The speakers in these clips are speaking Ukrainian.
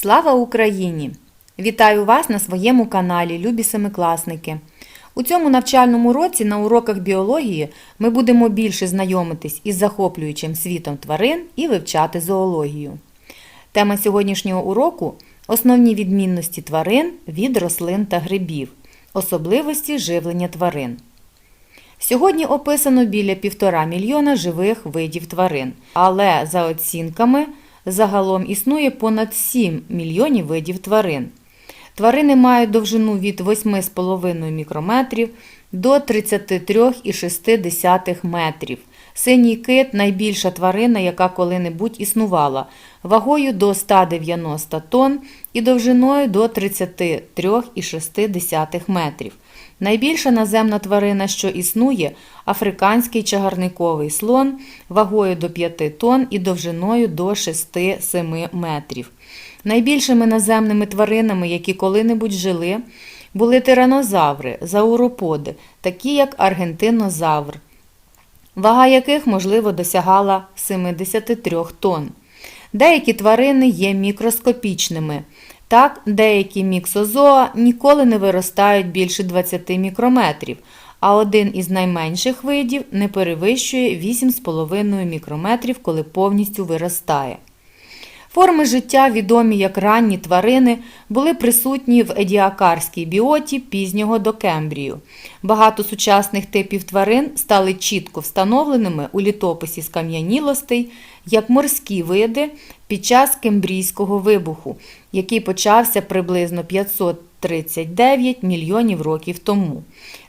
Слава Україні! Вітаю вас на своєму каналі, любі семикласники. У цьому навчальному році на уроках біології ми будемо більше знайомитись із захоплюючим світом тварин і вивчати зоологію. Тема сьогоднішнього уроку основні відмінності тварин від рослин та грибів, особливості живлення тварин. Сьогодні описано біля півтора мільйона живих видів тварин, але за оцінками загалом існує понад 7 мільйонів видів тварин. Тварини мають довжину від 8,5 мікрометрів до 33,6 метрів. Синій кит найбільша тварина, яка коли-небудь існувала, вагою до 190 тонн і довжиною до 33,6 метрів. Найбільша наземна тварина, що існує, африканський чагарниковий слон вагою до 5 тонн і довжиною до 6-7 метрів. Найбільшими наземними тваринами, які коли-небудь жили, були тиранозаври, зауроподи, такі як аргентинозавр, вага яких, можливо, досягала 73 тонн. Деякі тварини є мікроскопічними. Так, деякі міксозоа ніколи не виростають більше 20 мікрометрів, а один із найменших видів не перевищує 8,5 мікрометрів, коли повністю виростає. Форми життя, відомі як ранні тварини, були присутні в едіакарській біоті пізнього докембрію. Багато сучасних типів тварин стали чітко встановленими у літописі скам'янілостей як морські види під час кембрійського вибуху, який почався приблизно 539 мільйонів років тому.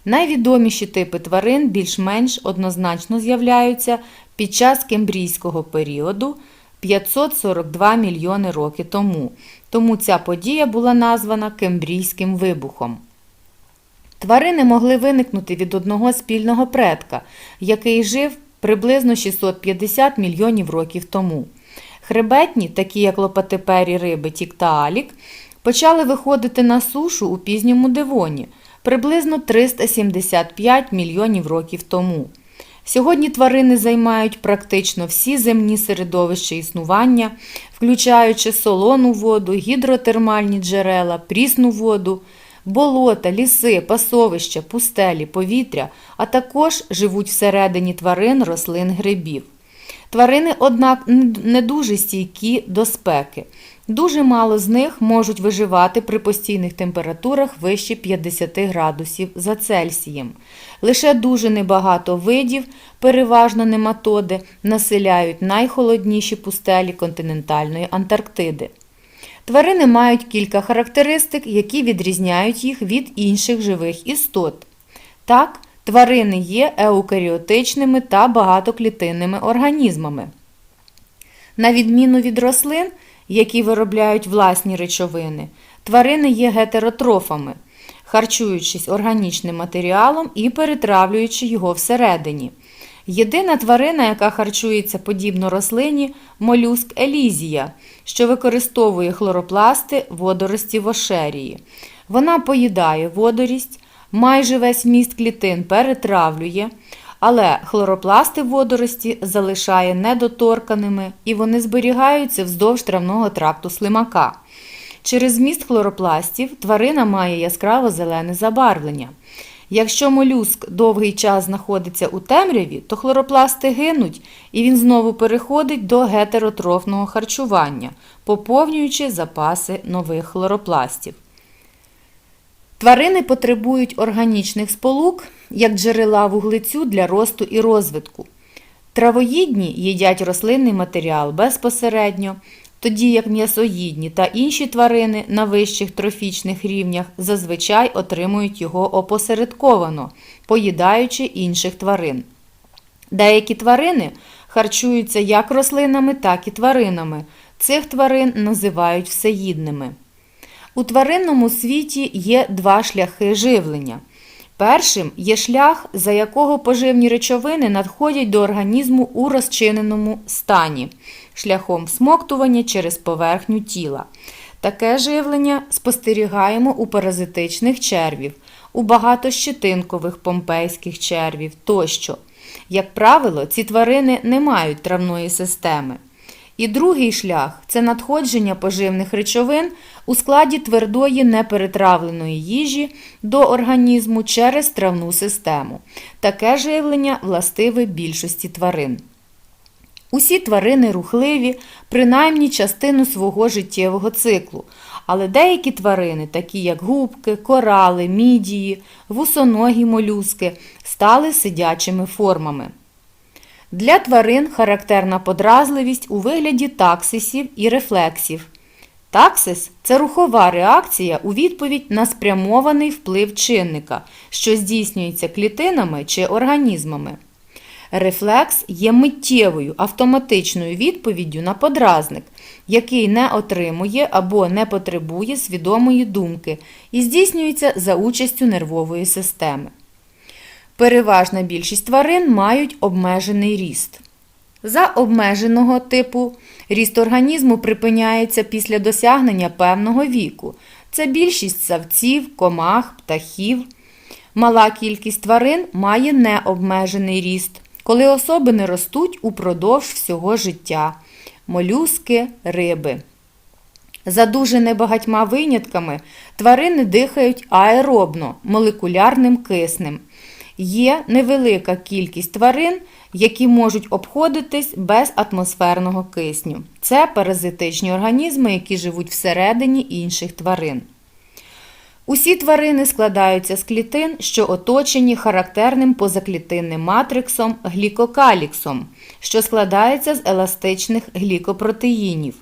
Найвідоміші типи тварин більш-менш однозначно з'являються під час кембрійського періоду. 542 мільйони років тому, тому ця подія була названа Кембрійським вибухом. Тварини могли виникнути від одного спільного предка, який жив приблизно 650 мільйонів років тому. Хребетні, такі як лопатепері риби Тік та Алік, почали виходити на сушу у пізньому Девоні приблизно 375 мільйонів років тому. Сьогодні тварини займають практично всі земні середовища існування, включаючи солону воду, гідротермальні джерела, прісну воду, болота, ліси, пасовища, пустелі, повітря, а також живуть всередині тварин, рослин, грибів. Тварини, однак, не дуже стійкі до спеки. Дуже мало з них можуть виживати при постійних температурах вище 50 градусів за Цельсієм. Лише дуже небагато видів, переважно нематоди, населяють найхолодніші пустелі континентальної Антарктиди. Тварини мають кілька характеристик, які відрізняють їх від інших живих істот. Так, тварини є еукаріотичними та багатоклітинними організмами. На відміну від рослин, які виробляють власні речовини, тварини є гетеротрофами, харчуючись органічним матеріалом і перетравлюючи його всередині. Єдина тварина, яка харчується подібно рослині, молюск елізія, що використовує хлоропласти водорості в ошерії. Вона поїдає водорість, майже весь міст клітин перетравлює, але хлоропласти водорості залишає недоторканими і вони зберігаються вздовж травного тракту слимака. Через зміст хлоропластів тварина має яскраво зелене забарвлення. Якщо молюск довгий час знаходиться у темряві, то хлоропласти гинуть і він знову переходить до гетеротрофного харчування, поповнюючи запаси нових хлоропластів. Тварини потребують органічних сполук як джерела вуглецю для росту і розвитку. Травоїдні їдять рослинний матеріал безпосередньо, тоді як м'ясоїдні та інші тварини на вищих трофічних рівнях зазвичай отримують його опосередковано, поїдаючи інших тварин. Деякі тварини харчуються як рослинами, так і тваринами. Цих тварин називають всеїдними. У тваринному світі є два шляхи живлення. Першим є шлях, за якого поживні речовини надходять до організму у розчиненому стані, шляхом смоктування через поверхню тіла. Таке живлення спостерігаємо у паразитичних червів, у багатощетинкових помпейських червів тощо. Як правило, ці тварини не мають травної системи. І другий шлях це надходження поживних речовин у складі твердої неперетравленої їжі до організму через травну систему. Таке живлення властиве більшості тварин. Усі тварини рухливі, принаймні частину свого життєвого циклу, але деякі тварини, такі як губки, корали, мідії, вусоногі молюски, стали сидячими формами. Для тварин характерна подразливість у вигляді таксисів і рефлексів. Таксис це рухова реакція у відповідь на спрямований вплив чинника, що здійснюється клітинами чи організмами. Рефлекс є миттєвою автоматичною відповіддю на подразник, який не отримує або не потребує свідомої думки і здійснюється за участю нервової системи. Переважна більшість тварин мають обмежений ріст. За обмеженого типу ріст організму припиняється після досягнення певного віку. Це більшість савців, комах, птахів. Мала кількість тварин має необмежений ріст, коли особи не ростуть упродовж всього життя молюски, риби. За дуже небагатьма винятками тварини дихають аеробно, молекулярним киснем. Є невелика кількість тварин, які можуть обходитись без атмосферного кисню. Це паразитичні організми, які живуть всередині інших тварин. Усі тварини складаються з клітин, що оточені характерним позаклітинним матриксом глікокаліксом, що складається з еластичних глікопротеїнів.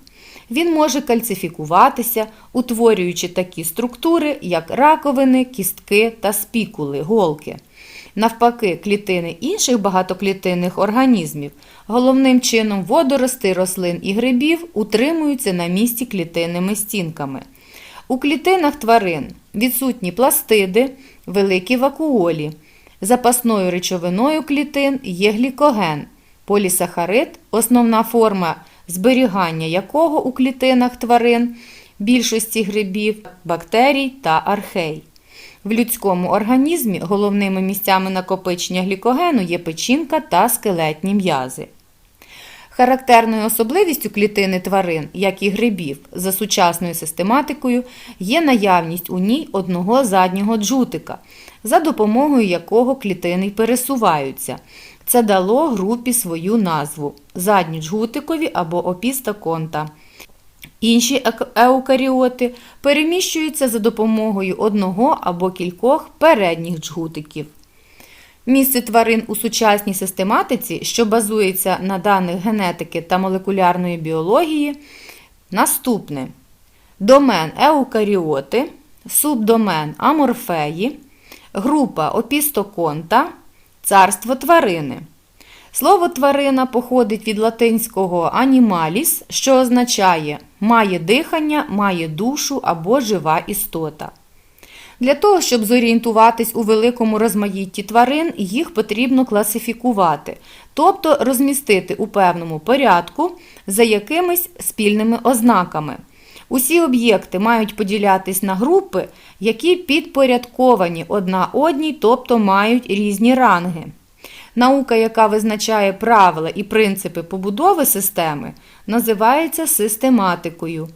Він може кальцифікуватися, утворюючи такі структури, як раковини, кістки та спікули, голки. Навпаки, клітини інших багатоклітинних організмів, головним чином водорости, рослин і грибів, утримуються на місці клітинними стінками. У клітинах тварин відсутні пластиди, великі вакуолі. Запасною речовиною клітин є глікоген, полісахарид, основна форма зберігання якого у клітинах тварин, більшості грибів, бактерій та архей. В людському організмі головними місцями накопичення глікогену є печінка та скелетні м'язи. Характерною особливістю клітини тварин, як і грибів, за сучасною систематикою є наявність у ній одного заднього джутика, за допомогою якого клітини пересуваються. Це дало групі свою назву задні джгутикові або опістаконта. Інші еукаріоти переміщуються за допомогою одного або кількох передніх джгутиків. Місце тварин у сучасній систематиці, що базується на даних генетики та молекулярної біології, наступне: домен еукаріоти, субдомен аморфеї, група опістоконта, царство тварини. Слово тварина походить від латинського анімаліс, що означає має дихання, має душу або жива істота. Для того, щоб зорієнтуватись у великому розмаїтті тварин, їх потрібно класифікувати, тобто розмістити у певному порядку за якимись спільними ознаками. Усі об'єкти мають поділятись на групи, які підпорядковані одна одній, тобто мають різні ранги. Наука, яка визначає правила і принципи побудови системи, називається систематикою.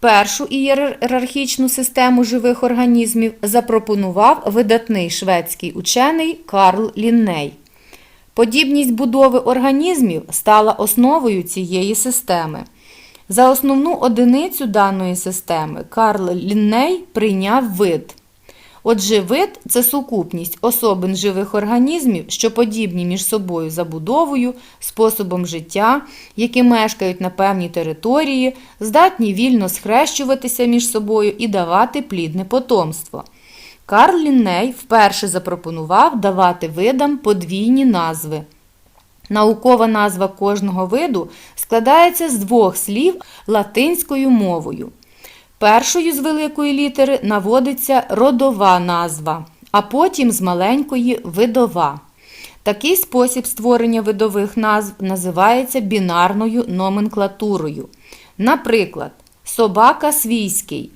Першу ієрархічну систему живих організмів запропонував видатний шведський учений Карл Лінней. Подібність будови організмів стала основою цієї системи. За основну одиницю даної системи Карл Лінней прийняв вид. Отже, вид це сукупність особин живих організмів, що подібні між собою забудовою, способом життя, які мешкають на певній території, здатні вільно схрещуватися між собою і давати плідне потомство. Карл Лінней вперше запропонував давати видам подвійні назви. Наукова назва кожного виду складається з двох слів латинською мовою. Першою з великої літери наводиться родова назва, а потім з маленької видова. Такий спосіб створення видових назв називається бінарною номенклатурою. Наприклад, собака свійський,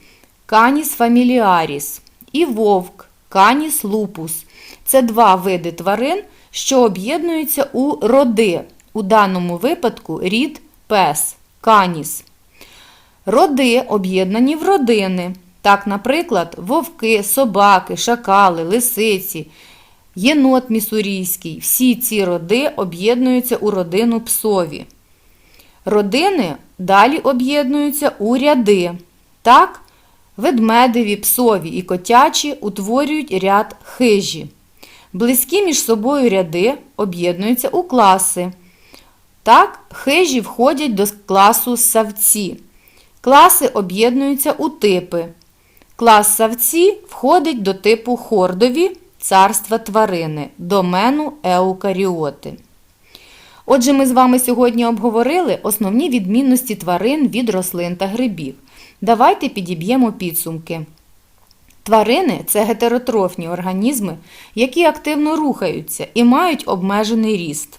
каніс фаміліаріс і вовк, каніс лупус. Це два види тварин, що об'єднуються у роди, у даному випадку рід пес, каніс. Роди об'єднані в родини. Так, наприклад, вовки, собаки, шакали, лисиці, єнот місурійський. Всі ці роди об'єднуються у родину псові. Родини далі об'єднуються у ряди. Так, ведмедеві, псові і котячі утворюють ряд хижі. Близькі між собою ряди об'єднуються у класи. Так, хижі входять до класу савці. Класи об'єднуються у типи. Клас савці входить до типу хордові царства тварини, домену еукаріоти. Отже, ми з вами сьогодні обговорили основні відмінності тварин від рослин та грибів. Давайте підіб'ємо підсумки. Тварини це гетеротрофні організми, які активно рухаються і мають обмежений ріст.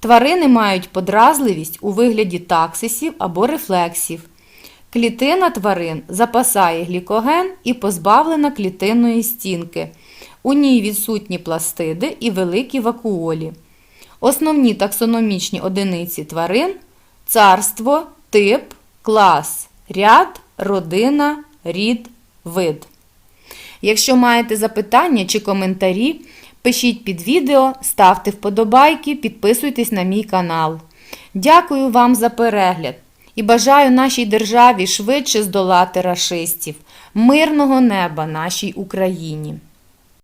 Тварини мають подразливість у вигляді таксисів або рефлексів. Клітина тварин запасає глікоген і позбавлена клітинної стінки. У ній відсутні пластиди і великі вакуолі. Основні таксономічні одиниці тварин царство, тип, клас, ряд, родина, рід, вид. Якщо маєте запитання чи коментарі, пишіть під відео, ставте вподобайки, підписуйтесь на мій канал. Дякую вам за перегляд і бажаю нашій державі швидше здолати рашистів, мирного неба нашій Україні.